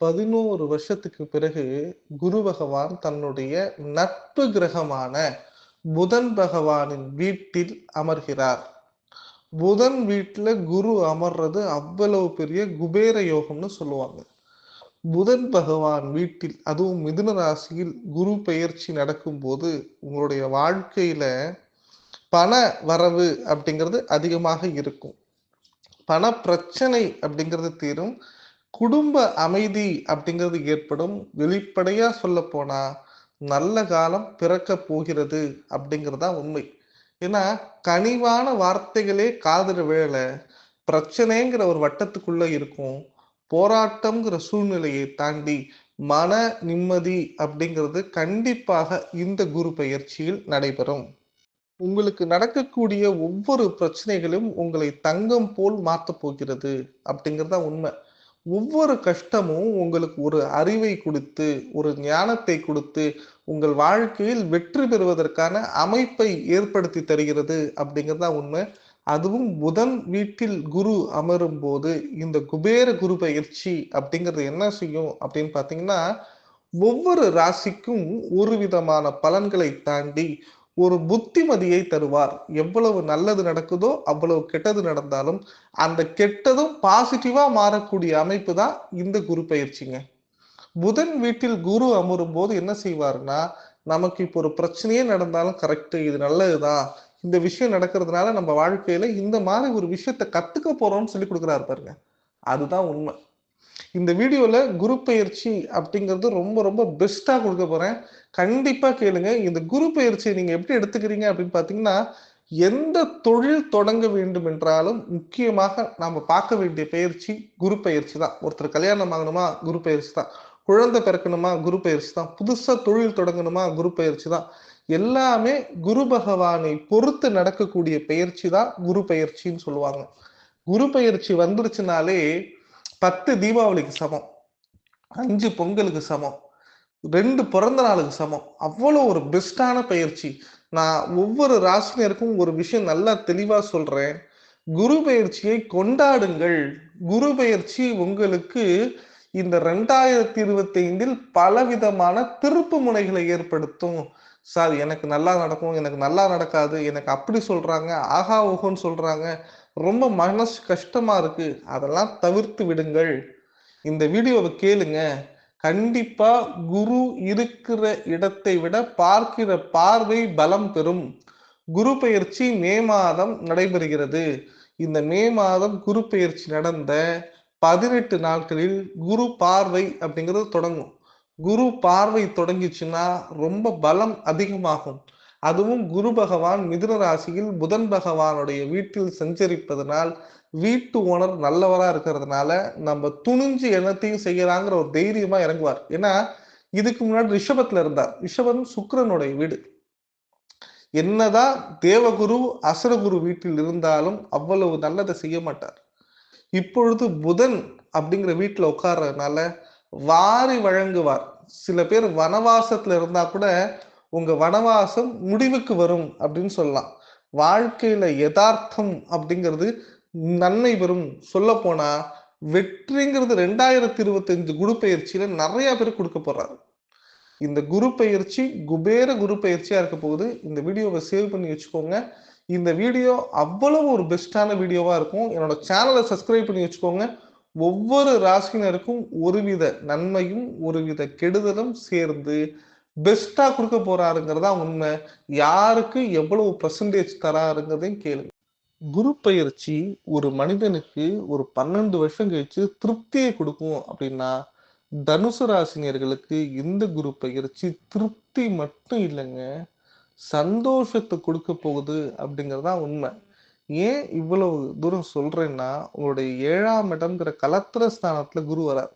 பதினோரு வருஷத்துக்கு பிறகு குரு பகவான் தன்னுடைய நட்பு கிரகமான புதன் பகவானின் வீட்டில் அமர்கிறார். புதன் வீட்டில் குரு அமர்றது அவ்வளவு பெரிய குபேர யோகம்னு சொல்லுவாங்க. புதன் பகவான் வீட்டில் அதுவும் மிதுன ராசியில் குரு பெயர்ச்சி நடக்கும்போது உங்களுடைய வாழ்க்கையில பண வரவு அப்படிங்கிறது அதிகமாக இருக்கும். பண பிரச்சனை அப்படிங்கிறது தீரும். குடும்ப அமைதி அப்படிங்கிறது ஏற்படும். வெளிப்படையா சொல்ல போனா நல்ல காலம் பிறக்க போகிறது அப்படிங்கிறதா உண்மை. ஏன்னா கனிவான வார்த்தைகளே காதல வேலை பிரச்சனைங்கிற ஒரு வட்டத்துக்குள்ள இருக்கும். போராட்டம்ங்கிற சூழ்நிலையை தாண்டி மன நிம்மதி அப்படிங்கிறது கண்டிப்பாக இந்த குரு பயிற்சியில் நடைபெறும். உங்களுக்கு நடக்கக்கூடிய ஒவ்வொரு பிரச்சனைகளும் உங்களை தங்கம் போல் மாற்ற போகிறது அப்படிங்கிறதா உண்மை. ஒவ்வொரு கஷ்டமும் உங்களுக்கு ஒரு அறிவை கொடுத்து ஒரு ஞானத்தை கொடுத்து உங்கள் வாழ்க்கையில் வெற்றி பெறுவதற்கான அமைப்பை ஏற்படுத்தி தருகிறது அப்படிங்கிறதா உண்மை. அதுவும் புதன் வீட்டில் குரு அமரும் போது இந்த குபேர குரு பயிற்சி அப்படிங்கிறது என்ன செய்யும் அப்படின்னு பார்த்தீங்கன்னா ஒவ்வொரு ராசிக்கும் ஒரு விதமான பலன்களை தாண்டி ஒரு புத்திமதியை தருவார். எவ்வளவு நல்லது நடக்குதோ அவ்வளவு கெட்டது நடந்தாலும் அந்த கெட்டதும் பாசிட்டிவா மாறக்கூடிய அமைப்பு தான் இந்த குரு பயிற்சிங்க. புதன் வீட்டில் குரு அமரும் போது என்ன செய்வார்னா நமக்கு இப்போ ஒரு பிரச்சனையே நடந்தாலும் கரெக்ட் இது நல்லதுதான். இந்த விஷயம் நடக்கிறதுனால நம்ம வாழ்க்கையில இந்த மாதிரி ஒரு விஷயத்த கத்துக்க போறோம்னு சொல்லி கொடுக்குறாரு பாருங்க. அதுதான் உண்மை. இந்த வீடியோல குரு பயிற்சி அப்படிங்கிறது ரொம்ப ரொம்ப பெஸ்டா கொடுக்க போறேன். கண்டிப்பா கேளுங்க. இந்த குரு பயிற்சியை நீங்க எப்படி எடுத்துக்கிறீங்க அப்படின்னு பாத்தீங்கன்னா எந்த தொழில் தொடங்க வேண்டும் என்றாலும் முக்கியமாக நாம பார்க்க வேண்டிய பயிற்சி குரு பயிற்சி தான். ஒருத்தர் கல்யாணம் ஆகணுமா குரு பயிற்சி தான். குழந்தை பிறக்கணுமா குரு பயிற்சி தான். புதுசா தொழில் தொடங்கணுமா குரு பயிற்சி தான். எல்லாமே குரு பகவானை பொறுத்து நடக்கக்கூடிய பயிற்சி தான் குரு பயிற்சின்னு சொல்லுவாங்க. குரு பயிற்சி வந்துருச்சுனாலே பத்து தீபாவளிக்கு சமம். அஞ்சு பொங்கலுக்கு சமம். ரெண்டு பிறந்த நாளுக்கு சமம். அவ்வளோ ஒரு பெஸ்டான பயிற்சி. நான் ஒவ்வொரு ராசினருக்கும் ஒரு விஷயம் நல்லா தெளிவாக சொல்கிறேன் குரு பயிற்சியை கொண்டாடுங்கள். குரு பயிற்சி உங்களுக்கு இந்த ரெண்டாயிரத்தி இருபத்தி ஐந்தில் பலவிதமான திருப்பு முனைகளை ஏற்படுத்தும். சார் எனக்கு நல்லா நடக்கும் எனக்கு நல்லா நடக்காது எனக்கு அப்படி சொல்கிறாங்க ஆகா ஓஹோன்னு சொல்கிறாங்க ரொம்ப மனசு கஷ்டமாக இருக்குது அதெல்லாம் தவிர்த்து விடுங்கள். இந்த வீடியோவை கேளுங்க. கண்டிப்பாக குரு இருக்கிற இடத்தை விட பார்க்கிற பார்வை பலம் பெறும். குரு பயிற்சி மே மாதம் நடைபெறுகிறது. இந்த மே மாதம் குரு பயிற்சி நடந்த பதினெட்டு நாட்களில் குரு பார்வை அப்படிங்கிறது தொடங்கும். குரு பார்வை தொடங்கிச்சுன்னா ரொம்ப பலம் அதிகமாகும். அதுவும் குரு பகவான் மிதுன ராசியில் புதன் பகவானுடைய வீட்டில் சஞ்சரிப்பதனால் வீட்டு ஓனர் நல்லவரா இருக்கிறதுனால நம்ம துணிஞ்சு என்னத்தையும் செய்யறாங்கிற ஒரு தைரியமா இறங்குவார். ஏன்னா இதுக்கு முன்னாடி ரிஷபத்துல இருந்தார். ரிஷபம் சுக்கரனுடைய வீடு. என்னதான் தேவகுரு அசுரகுரு வீட்டில் இருந்தாலும் அவ்வளவு நல்லதை செய்ய மாட்டார். இப்பொழுது புதன் அப்படிங்கிற வீட்டுல உட்கார்றதுனால வாரி வழங்குவார். சில பேர் வனவாசத்துல இருந்தா கூட உங்க வனவாசம் முடிவுக்கு வரும் அப்படின்னு சொல்லலாம். வாழ்க்கையில யதார்த்தம் அப்படிங்கிறது நன்மை பெறும். சொல்ல போனா வெற்றிங்கிறது ரெண்டாயிரத்தி இருபத்தி அஞ்சு குரு பயிற்சியில நிறைய பேர் கொடுக்க போறாரு. இந்த குரு பயிற்சி குபேர குரு பயிற்சியா இருக்க போகுது. இந்த வீடியோவை சேவ் பண்ணி வச்சுக்கோங்க. இந்த வீடியோ அவ்வளவு ஒரு பெஸ்டான வீடியோவா இருக்கும். என்னோட சேனலை சப்ஸ்கிரைப் பண்ணி வச்சுக்கோங்க. ஒவ்வொரு ராசினருக்கும் ஒருவித நன்மையும் ஒருவித கெடுதலும் சேர்ந்து பெஸ்டா கொடுக்க போறாருங்கிறதா உண்மை. யாருக்கு எவ்வளவு பர்சன்டேஜ் தராருங்கிறதையும் கேளுங்க. குரு பயிற்சி ஒரு மனிதனுக்கு ஒரு பன்னெண்டு வருஷம் கழிச்சு திருப்தியை கொடுக்கும் அப்படின்னா தனுசு ராசினியர்களுக்கு இந்த குரு பயிற்சி திருப்தி மட்டும் இல்லைங்க. சந்தோஷத்தை கொடுக்க போகுது அப்படிங்கிறதா உண்மை. ஏன் இவ்வளவு தூரம் சொல்றேன்னா உங்களுடைய ஏழாம் இடம்ங்கிற கலத்திர ஸ்தானத்துல குரு வரார்.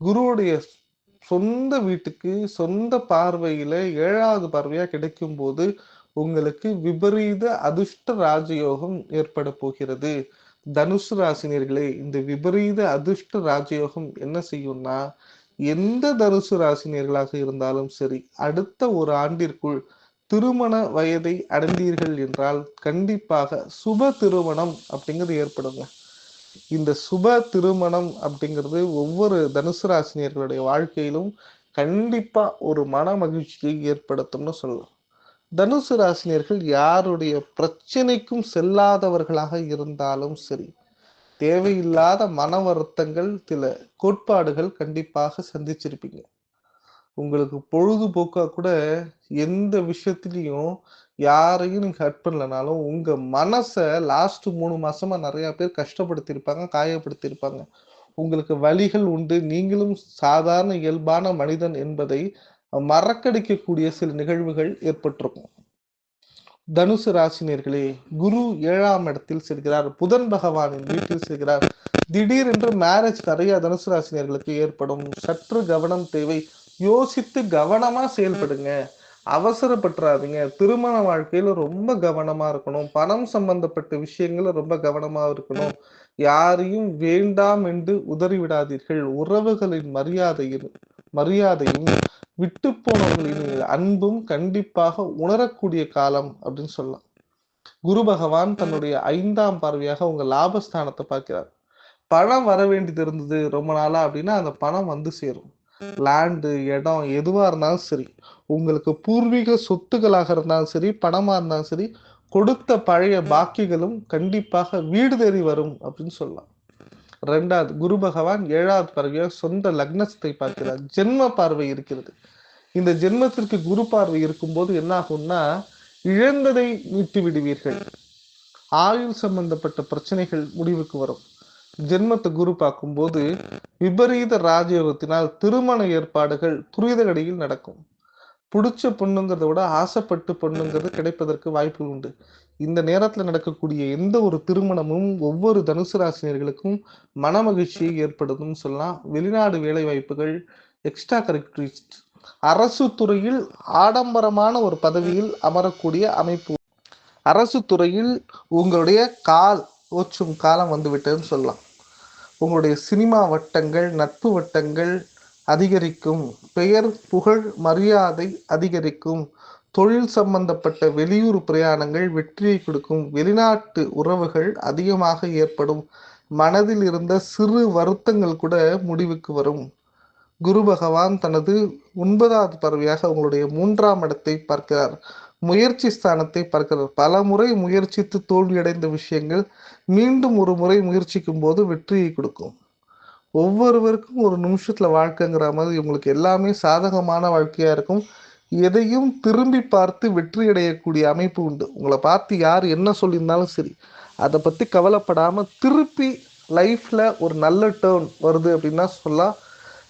குருவுடைய சொந்த வீட்டுக்கு சொந்த பார்வையில ஏழாவது பார்வையா கிடைக்கும் போது உங்களுக்கு விபரீத அதிர்ஷ்ட ராஜயோகம் ஏற்பட போகிறது. தனுசு ராசினியர்களே இந்த விபரீத அதிர்ஷ்ட ராஜயோகம் என்ன செய்யும்னா எந்த தனுசு ராசினியர்களாக இருந்தாலும் சரி அடுத்த ஒரு ஆண்டிற்குள் திருமண வயதை அடைந்தீர்கள் என்றால் கண்டிப்பாக சுப திருமணம் அப்படிங்கிறது ஏற்படுங்க. இந்த சுப திருமணம் அப்படிங்கிறது ஒவ்வொரு தனுசு ராசினியர்களுடைய வாழ்க்கையிலும் கண்டிப்பா ஒரு மன மகிழ்ச்சியை ஏற்படுத்தும்னு சொல்லலாம். தனுசு ராசினியர்கள் யாருடைய பிரச்சனைக்கும் செல்லாதவர்களாக இருந்தாலும் சரி தேவையில்லாத மன வருத்தங்கள் சில கோட்பாடுகள் கண்டிப்பாக சந்திச்சிருப்பீங்க. உங்களுக்கு பொழுதுபோக்கா கூட எந்த விஷயத்திலையும் யாரையும் நீங்க ஹர்ட் பண்ணலனாலும் உங்க மனசை லாஸ்ட் மூணு மாசமா நிறைய பேர் கஷ்டப்படுத்தியிருப்பாங்க காயப்படுத்தியிருப்பாங்க. உங்களுக்கு வழிகள் உண்டு. நீங்களும் சாதாரண இயல்பான மனிதன் என்பதை மறக்கடிக்கக்கூடிய சில நிகழ்வுகள் ஏற்பட்டிருக்கும். தனுசு ராசினியர்களே குரு ஏழாம் இடத்தில் செல்கிறார். புதன் பகவானின் வீட்டில் செல்கிறார். திடீரென்று மேரேஜ் நிறைய தனுசு ராசினியர்களுக்கு ஏற்படும். சற்று கவனம் தேவை. யோசித்து கவனமா செயல்படுங்க. அவசரப்பட்டுறாதீங்க. திருமண வாழ்க்கையில ரொம்ப கவனமா இருக்கணும். பணம் சம்பந்தப்பட்ட விஷயங்கள ரொம்ப கவனமா இருக்கணும். யாரையும் வேண்டாம் என்று உதறி விடாதீர்கள் உறவுகளின் மரியாதையும் மரியாதையும் விட்டு போனவர்களின் அன்பும் கண்டிப்பாக உணரக்கூடிய காலம் அப்படின்னு சொல்லலாம். குரு பகவான் தன்னுடைய ஐந்தாம் பார்வையாக உங்க லாபஸ்தானத்தை பார்க்கிறார். பணம் வர வேண்டியது இருந்தது ரொம்ப நாளா அப்படின்னா அந்த பணம் வந்து சேரும். லேண்டு இடம் எதுவா இருந்தாலும் சரி உங்களுக்கு பூர்வீக சொத்துக்களாக இருந்தாலும் சரி பணமா இருந்தாலும் சரி கொடுத்த பழைய பாக்கிகளும் கண்டிப்பாக வீடு தேடி வரும் அப்படின்னு சொல்லலாம். ரெண்டாவது குரு பகவான் ஏழாவது பார்வையாக சொந்த லக்னத்தை பார்க்கிறார். ஜென்ம பார்வை இருக்கிறது. இந்த ஜென்மத்திற்கு குரு பார்வை இருக்கும்போது என்ன ஆகும்னா இழந்ததை மீட்டு விடுவீர்கள் ஆயுள் சம்பந்தப்பட்ட பிரச்சனைகள் முடிவுக்கு வரும். ஜென்மத்தை குரு பார்க்கும்போது விபரீத ராஜயோகத்தினால் திருமண ஏற்பாடுகள் துரிதகடியில் நடக்கும். பிடிச்ச பொண்ணுங்கிறத விட ஆசைப்பட்டு பொண்ணுங்கிறது கிடைப்பதற்கு வாய்ப்பு உண்டு. இந்த நேரத்தில் நடக்கக்கூடிய எந்த ஒரு திருமணமும் ஒவ்வொரு தனுசு ராசினியர்களுக்கும் மன மகிழ்ச்சியை ஏற்படுதும் சொல்லலாம். வெளிநாடு வேலை வாய்ப்புகள் எக்ஸ்ட்ரா கரிக்குலர் அரசு துறையில் ஆடம்பரமான ஒரு பதவியில் அமரக்கூடிய அமைப்பு. அரசு துறையில் உங்களுடைய கால் ஓச்சும் காலம் வந்துவிட்டதுன்னு சொல்லலாம். உங்களுடைய சினிமா வட்டங்கள் நட்பு வட்டங்கள் அதிகரிக்கும். பெயர் புகழ் மரியாதை அதிகரிக்கும். தொழில் சம்பந்தப்பட்ட வெளியூர் பிரயாணங்கள் வெற்றியை கொடுக்கும். வெளிநாட்டு உறவுகள் அதிகமாக ஏற்படும். மனதில் இருந்த சிறு வருத்தங்கள் கூட முடிவுக்கு வரும். குரு பகவான் தனது ஒன்பதாவது பறவையாக உங்களுடைய மூன்றாம் இடத்தை பார்க்கிறார். முயற்சி ஸ்தானத்தை பார்க்கிறார் பல முறை முயற்சித்து தோல்வியடைந்த விஷயங்கள் மீண்டும் ஒரு முறை முயற்சிக்கும் போது வெற்றியை கொடுக்கும். ஒவ்வொருவருக்கும் ஒரு நிமிஷத்துல வாழ்க்கைங்கிற மாதிரி உங்களுக்கு எல்லாமே சாதகமான வாழ்க்கையா இருக்கும். எதையும் திரும்பி பார்த்து வெற்றி அடையக்கூடிய அமைப்பு உண்டு. உங்களை பார்த்து யார் என்ன சொல்லியிருந்தாலும் சரி அதை பத்தி கவலைப்படாம திருப்பி லைஃப்ல ஒரு நல்ல டேர்ன் வருது அப்படின்னா சொல்லலாம்.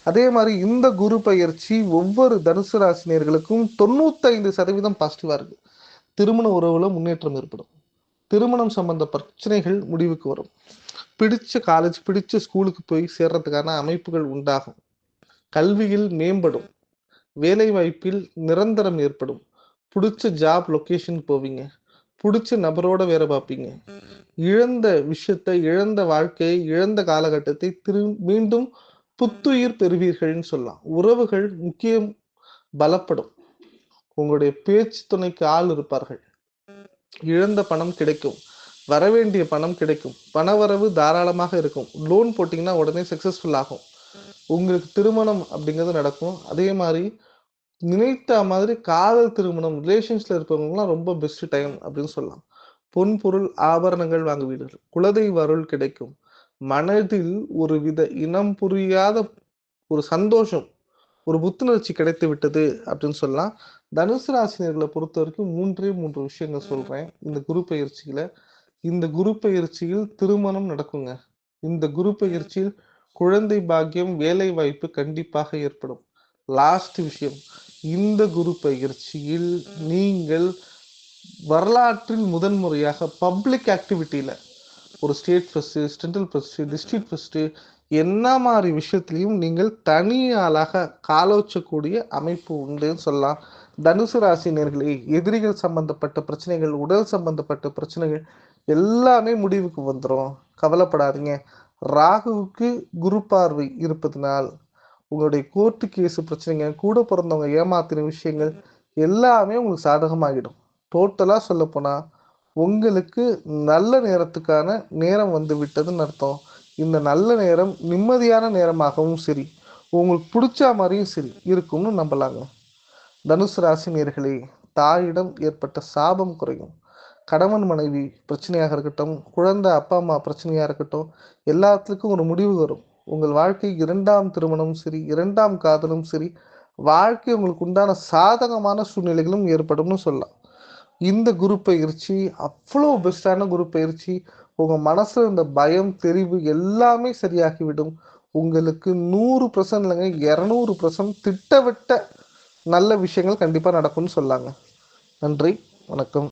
அதே மாதிரி இந்த குரு பயிற்சி ஒவ்வொரு தனுசு ராசினியர்களுக்கும் தொண்ணூத்தைந்து சதவீதம் பாசிட்டிவாக இருக்கு. திருமண உறவுல முன்னேற்றம் ஏற்படும். திருமணம் சம்பந்த பிரச்சனைகள் முடிவுக்கு வரும். பிடிச்ச காலேஜ் பிடிச்ச ஸ்கூலுக்கு போய் சேர்றதுக்கான அமைப்புகள் உண்டாகும். கல்வியில் மேம்படும். வேலை வாய்ப்பில் நிரந்தரம் ஏற்படும். பிடிச்ச ஜாப் லொக்கேஷன் போவீங்க. பிடிச்ச நபரோட வேலை பார்ப்பீங்க. இழந்த விஷயத்தை இழந்த வாழ்க்கையை இழந்த காலகட்டத்தை திரு மீண்டும் புத்துயிர் பெறுவீர்கள்னு சொல்லலாம். உறவுகள் முக்கியம் பலப்படும். உங்களுடைய பேச்சு துணைக்கு ஆள் இருப்பார்கள். இழந்த பணம் கிடைக்கும். வரவேண்டிய பணம் கிடைக்கும். பணவரவு தாராளமாக இருக்கும். லோன் போட்டிங்கன்னா உடனே சக்சஸ்ஃபுல் ஆகும். உங்களுக்கு திருமணம் அப்படிங்கிறது நடக்கும். அதே மாதிரி நினைத்த மாதிரி காதல் திருமணம் ரிலேஷன்ஸ்ல இருப்பவங்கலாம் ரொம்ப பெஸ்ட் டைம் அப்படின்னு சொல்லலாம். பொன் பொருள் ஆபரணங்கள் வாங்குவீர்கள். குலதெய்வ அருள் கிடைக்கும். மனதில் ஒரு வித இனம் புரியாத ஒரு சந்தோஷம் ஒரு புத்துணர்ச்சி கிடைத்து விட்டது அப்படின்னு சொல்லலாம். தனுசு ராசினியர்களை பொறுத்த வரைக்கும் மூன்றே மூன்று விஷயங்கள் சொல்றேன். இந்த குரு பயிற்சியில இந்த குரு பயிற்சியில் திருமணம் நடக்குங்க. இந்த குரு பயிற்சியில் குழந்தை பாக்கியம் வேலை வாய்ப்பு கண்டிப்பாக ஏற்படும். லாஸ்ட் விஷயம் இந்த குரு பயிற்சியில் நீங்கள் வரலாற்றில் முதன்முறையாக பப்ளிக் ஆக்டிவிட்டியில ஒரு state first central first district first என்ன மாதிரி விஷயத்துலையும் நீங்கள் தனி ஆளாக காலோச்சக்கூடிய அமைப்பு உண்டுன்னு சொல்லலாம். தனுசு ராசினியர்களே எதிரிகள் சம்பந்தப்பட்ட பிரச்சனைகள் உடல் சம்பந்தப்பட்ட பிரச்சனைகள் எல்லாமே முடிவுக்கு வந்துடும் கவலைப்படாதீங்க. ராகுவுக்கு குரு பார்வை இருப்பதனால் உங்களுடைய கோர்ட்டு கேஸு பிரச்சனைங்க கூட பிறந்தவங்க ஏமாத்தின விஷயங்கள் எல்லாமே உங்களுக்கு சாதகமாகிடும். டோட்டலாக சொல்லப்போனால் உங்களுக்கு நல்ல நேரத்துக்கான நேரம் வந்து விட்டதுன்னு அர்த்தம். இந்த நல்ல நேரம் நிம்மதியான நேரமாகவும் சரி உங்களுக்கு பிடிச்ச மாதிரியும் சரி இருக்கும்னு நம்பலாங்க. தனுசு ராசி நேர்களே தாயிடம் ஏற்பட்ட சாபம் குறையும். கணவன் மனைவி பிரச்சனையாக இருக்கட்டும் குழந்தை அப்பா அம்மா பிரச்சனையாக இருக்கட்டும் எல்லாத்துக்கும் ஒரு முடிவு வரும். உங்கள் வாழ்க்கை இரண்டாம் திருமணமும் சரி இரண்டாம் காதலும் சரி வாழ்க்கை உங்களுக்கு உண்டான சாதகமான சூழ்நிலைகளும் ஏற்படும்னு சொல்லலாம். இந்த குரு பயிற்சி அவ்வளோ பெஸ்டான குரு பயிற்சி. உங்கள் மனசில் இந்த பயம் தெரிவு எல்லாமே சரியாகிவிடும். உங்களுக்கு நூறு பர்சன்ட் இல்லைங்க இரநூறு பர்சன்ட் திட்டவிட்ட நல்ல விஷயங்கள் கண்டிப்பாக நடக்கும்னு சொல்லாங்க. நன்றி வணக்கம்.